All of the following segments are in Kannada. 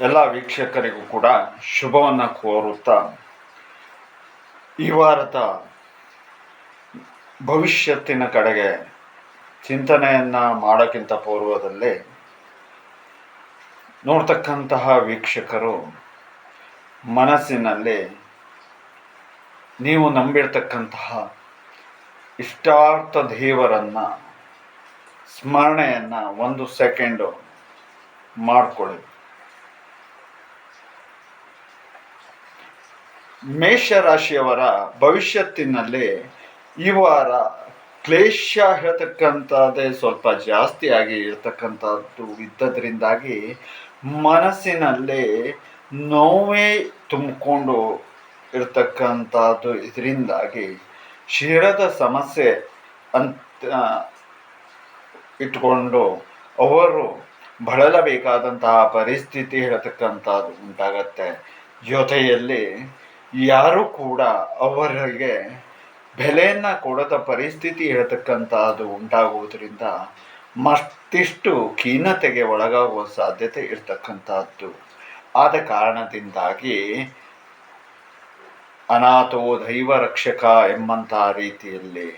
ಎಲ್ಲ ವೀಕ್ಷಕರಿಗೂ ಕೂಡ ಶುಭವನ್ನು ಕೋರುತ್ತಾ ಈ ವಾರದ ಭವಿಷ್ಯತ್ತಿನ ಕಡೆಗೆ ಚಿಂತನೆಯನ್ನು ಮಾಡೋಕ್ಕಿಂತ ಪೂರ್ವದಲ್ಲಿ ನೋಡ್ತಕ್ಕಂತಹ ವೀಕ್ಷಕರು ಮನಸ್ಸಿನಲ್ಲಿ ನೀವು ನಂಬಿರ್ತಕ್ಕಂತಹ ಇಷ್ಟಾರ್ಥ ದೇವರನ್ನು ಸ್ಮರಣೆಯನ್ನು ಒಂದು ಸೆಕೆಂಡು ಮಾಡಿಕೊಳ್ಳಿ. ಮೇಷರಾಶಿಯವರ ಭವಿಷ್ಯತ್ತಿನಲ್ಲಿ ಈ ವಾರ ಕ್ಲೇಶ ಹೇಳ್ತಕ್ಕಂಥದ್ದೇ ಸ್ವಲ್ಪ ಜಾಸ್ತಿಯಾಗಿ ಇರ್ತಕ್ಕಂಥದ್ದು ಇದ್ದದ್ರಿಂದಾಗಿ ಮನಸ್ಸಿನಲ್ಲಿ ನೋವೇ ತುಂಬಿಕೊಂಡು ಇರ್ತಕ್ಕಂಥದ್ದು ಇದರಿಂದಾಗಿ ಶಿರದ ಸಮಸ್ಯೆ ಅಂತ ಇಟ್ಕೊಂಡು ಅವರು ಬಳಲಬೇಕಾದಂತಹ ಪರಿಸ್ಥಿತಿ ಹೇಳ್ತಕ್ಕಂಥದ್ದು ಉಂಟಾಗತ್ತೆ. ಜೊತೆಯಲ್ಲಿ ಯಾರು ಕೂಡ ಅವರಿಗೆ ಬೆಲೆಯನ್ನು ಕೊಡದ ಪರಿಸ್ಥಿತಿ ಹೇಳ್ತಕ್ಕಂಥದ್ದು ಉಂಟಾಗುವುದರಿಂದ ಮತ್ತಿಷ್ಟು ಖೀನತೆಗೆ ಒಳಗಾಗುವ ಸಾಧ್ಯತೆ ಇರ್ತಕ್ಕಂಥದ್ದು. ಆದ ಕಾರಣದಿಂದಾಗಿ ಅನಾಥೋ ದೈವ ರಕ್ಷಕ ಎಂಬಂಥ ರೀತಿಯಲ್ಲಿ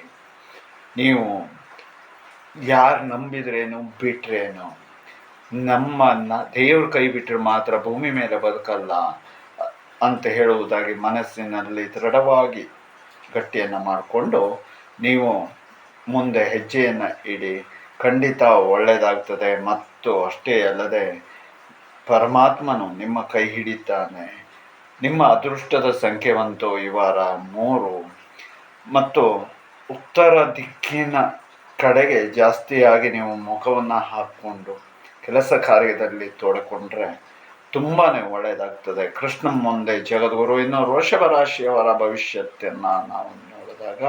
ನೀವು ಯಾರು ನಂಬಿದ್ರೇನು, ಬಿಟ್ರೇನು ನಮ್ಮನ್ನು ದೇವ್ರ ಕೈ ಬಿಟ್ಟರೆ ಮಾತ್ರ ಭೂಮಿ ಮೇಲೆ ಬದುಕಲ್ಲ. ಅಂತ ಹೇಳುವುದಾಗಿ ಮನಸ್ಸಿನಲ್ಲಿ ದೃಢವಾಗಿ ಗಟ್ಟಿಯನ್ನು ಮಾಡಿಕೊಂಡು ನೀವು ಮುಂದೆ ಹೆಜ್ಜೆಯನ್ನು ಇಡಿ. ಖಂಡಿತ ಒಳ್ಳೆಯದಾಗ್ತದೆ ಮತ್ತು ಅಷ್ಟೇ ಅಲ್ಲದೆ ಪರಮಾತ್ಮನು ನಿಮ್ಮ ಕೈ ಹಿಡಿತಾನೆ. ನಿಮ್ಮ ಅದೃಷ್ಟದ ಸಂಖ್ಯೆ ಬಂತು ಈ ವಾರ ಮೂರು. ಮತ್ತು ಉತ್ತರ ದಿಕ್ಕಿನ ಕಡೆಗೆ ಜಾಸ್ತಿಯಾಗಿ ನೀವು ಮುಖವನ್ನು ಹಾಕ್ಕೊಂಡು ಕೆಲಸ ಕಾರ್ಯದಲ್ಲಿ ತೋಡಿಕೊಂಡ್ರೆ ತುಂಬಾ ಒಳ್ಳೆಯದಾಗ್ತದೆ ಕೃಷ್ಣ ಮುಂದೆ ಜಗದ್ಗುರು ಇನ್ನು ವೃಷಭ ರಾಶಿಯವರ ಭವಿಷ್ಯತ್ತನ್ನು ನಾವು ನೋಡಿದಾಗ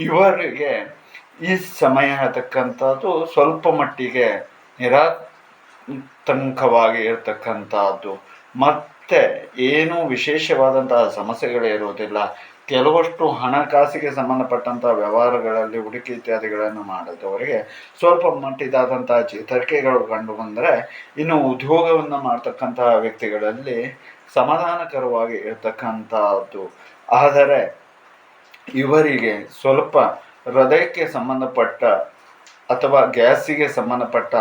ಇವರಿಗೆ ಈ ಸಮಯ ತಕ್ಕಂಥದ್ದು ಸ್ವಲ್ಪ ಮಟ್ಟಿಗೆ ನಿರಾತಂಕವಾಗಿ ಇರತಕ್ಕಂಥದ್ದು. ಮತ್ತು ಏನೂ ವಿಶೇಷವಾದಂತಹ ಸಮಸ್ಯೆಗಳೇ ಇರುವುದಿಲ್ಲ. ಕೆಲವಷ್ಟು ಹಣಕಾಸಿಗೆ ಸಂಬಂಧಪಟ್ಟಂಥ ವ್ಯವಹಾರಗಳಲ್ಲಿ ಹೂಡಿಕೆ ಇತ್ಯಾದಿಗಳನ್ನು ಮಾಡಿದವರಿಗೆ ಸ್ವಲ್ಪ ಮಟ್ಟಿದಾದಂತಹ ಚೇತರಿಕೆಗಳು ಕಂಡು ಬಂದರೆ ಇನ್ನು ಉದ್ಯೋಗವನ್ನು ಮಾಡ್ತಕ್ಕಂತಹ ವ್ಯಕ್ತಿಗಳಲ್ಲಿ ಸಮಾಧಾನಕರವಾಗಿ ಇರತಕ್ಕಂಥದ್ದು ಆದರೆ ಇವರಿಗೆ ಸ್ವಲ್ಪ ಹೃದಯಕ್ಕೆ ಸಂಬಂಧಪಟ್ಟ ಅಥವಾ ಗ್ಯಾಸಿಗೆ ಸಂಬಂಧಪಟ್ಟ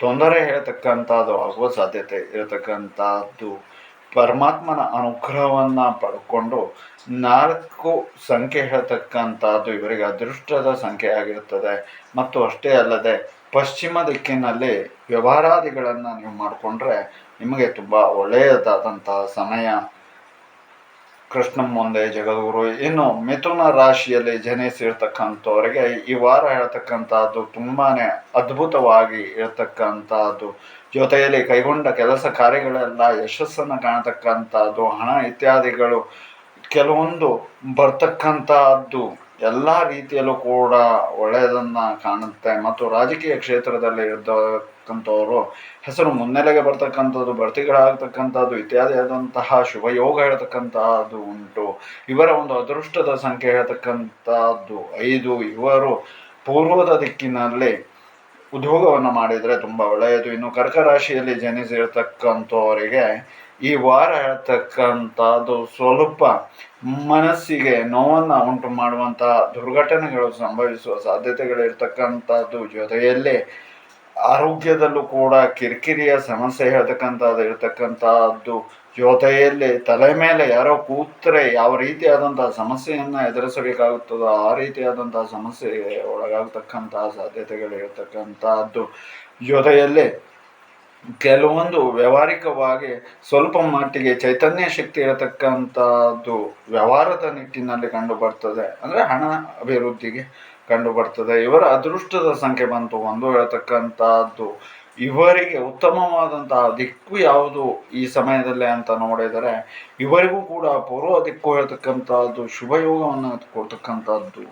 ತೊಂದರೆ ಹೇಳ್ತಕ್ಕಂಥದ್ದು ಆಗುವ ಸಾಧ್ಯತೆ ಇರತಕ್ಕಂಥದ್ದು ಪರಮಾತ್ಮನ ಅನುಗ್ರಹವನ್ನು ಪಡ್ಕೊಂಡು ನಾಲ್ಕು ಸಂಖ್ಯೆ ಹೇಳ್ತಕ್ಕಂಥದ್ದು ಇವರಿಗೆ ಅದೃಷ್ಟದ ಸಂಖ್ಯೆ ಆಗಿರುತ್ತದೆ. ಮತ್ತು ಅಷ್ಟೇ ಅಲ್ಲದೆ ಪಶ್ಚಿಮ ದಿಕ್ಕಿನಲ್ಲಿ ವ್ಯವಹಾರಾದಿಗಳನ್ನು ನೀವು ಮಾಡಿಕೊಂಡ್ರೆ ನಿಮಗೆ ತುಂಬ ಒಳ್ಳೆಯದಾದಂತಹ ಸಮಯ ಕೃಷ್ಣ ಮುಂದೆ ಜಗದ್ಗುರು. ಇನ್ನು ಮಿಥುನ ರಾಶಿಯಲ್ಲಿ ಜನಿಸಿರ್ತಕ್ಕಂಥವ್ರಿಗೆ ಈ ವಾರ ಹೇಳ್ತಕ್ಕಂಥದ್ದು ತುಂಬಾ ಅದ್ಭುತವಾಗಿ ಇರತಕ್ಕಂಥದ್ದು. ಜೊತೆಯಲ್ಲಿ ಕೈಗೊಂಡ ಕೆಲಸ ಕಾರ್ಯಗಳೆಲ್ಲ ಯಶಸ್ಸನ್ನು ಕಾಣತಕ್ಕಂಥದ್ದು, ಹಣ ಇತ್ಯಾದಿಗಳು ಕೆಲವೊಂದು ಬರ್ತಕ್ಕಂಥದ್ದು. ಎಲ್ಲ ರೀತಿಯಲ್ಲೂ ಕೂಡ ಒಳ್ಳೆಯದನ್ನು ಕಾಣುತ್ತೆ. ಮತ್ತು ರಾಜಕೀಯ ಕ್ಷೇತ್ರದಲ್ಲಿ ಇರ್ತಕ್ಕಂಥವರು, ಹೆಸರು ಮುನ್ನೆಲೆಗೆ ಬರ್ತಕ್ಕಂಥದ್ದು, ಬಡ್ತಿಗಳಾಗ್ತಕ್ಕಂಥದ್ದು ಇತ್ಯಾದಿ ಆದಂತಹ ಶುಭಯೋಗ ಹೇಳ್ತಕ್ಕಂಥದ್ದು ಉಂಟು. ಇವರ ಒಂದು ಅದೃಷ್ಟದ ಸಂಖ್ಯೆ ಹೇಳ್ತಕ್ಕಂಥದ್ದು ಐದು. ಇವರು ಪೂರ್ವದ ದಿಕ್ಕಿನಲ್ಲಿ ಉದ್ಯೋಗವನ್ನು ಮಾಡಿದರೆ ತುಂಬ ಒಳ್ಳೆಯದು. ಇನ್ನು ಕರ್ಕ ರಾಶಿಯಲ್ಲಿ ಜನಿಸಿರ್ತಕ್ಕಂಥವರಿಗೆ ಈ ವಾರ ಹೇಳ್ತಕ್ಕಂಥದ್ದು ಸ್ವಲ್ಪ ಮನಸ್ಸಿಗೆ ನೋವನ್ನು ಉಂಟು ಮಾಡುವಂತಹ ದುರ್ಘಟನೆಗಳು ಸಂಭವಿಸುವ ಸಾಧ್ಯತೆಗಳಿರ್ತಕ್ಕಂಥದ್ದು ಜೊತೆಯಲ್ಲಿ ಆರೋಗ್ಯದಲ್ಲೂ ಕೂಡ ಕಿರಿಕಿರಿಯ ಸಮಸ್ಯೆ ಹೇಳ್ತಕ್ಕಂಥದ್ದು ಇರ್ತಕ್ಕಂಥದ್ದು ಜೊತೆಯಲ್ಲಿ ತಲೆ ಮೇಲೆ ಯಾರೋ ಕೂತ್ರೆ ಯಾವ ರೀತಿಯಾದಂಥ ಸಮಸ್ಯೆಯನ್ನು ಎದುರಿಸಬೇಕಾಗುತ್ತದೋ ಆ ರೀತಿಯಾದಂತಹ ಸಮಸ್ಯೆಗೆ ಸಾಧ್ಯತೆಗಳು ಸಾಧ್ಯತೆಗಳಿರ್ತಕ್ಕಂಥದ್ದು ಜೊತೆಯಲ್ಲಿ ಕೆಲವೊಂದು ವ್ಯವಹಾರಿಕವಾಗಿ ಸ್ವಲ್ಪ ಮಟ್ಟಿಗೆ ಚೈತನ್ಯ ಶಕ್ತಿ ಇರತಕ್ಕಂಥದ್ದು ವ್ಯವಹಾರದ ನಿಟ್ಟಿನಲ್ಲಿ ಕಂಡು ಬರ್ತದೆ. ಅಂದರೆ ಹಣ ಅಭಿವೃದ್ಧಿಗೆ ಕಂಡು ಬರ್ತದೆ ಇವರ ಅದೃಷ್ಟದ ಸಂಖ್ಯೆ ಬಂತು. ಒಂದು ಹೇಳ್ತಕ್ಕಂಥದ್ದು, ಇವರಿಗೆ ಉತ್ತಮವಾದಂತಹ ದಿಕ್ಕು ಯಾವುದು ಈ ಸಮಯದಲ್ಲಿ ಅಂತ ನೋಡಿದರೆ, ಇವರಿಗೂ ಕೂಡ ಪೂರ್ವ ದಿಕ್ಕು ಹೇಳ್ತಕ್ಕಂಥದ್ದು ಶುಭಯೋಗವನ್ನು ಕೊಡ್ತಕ್ಕಂಥದ್ದು.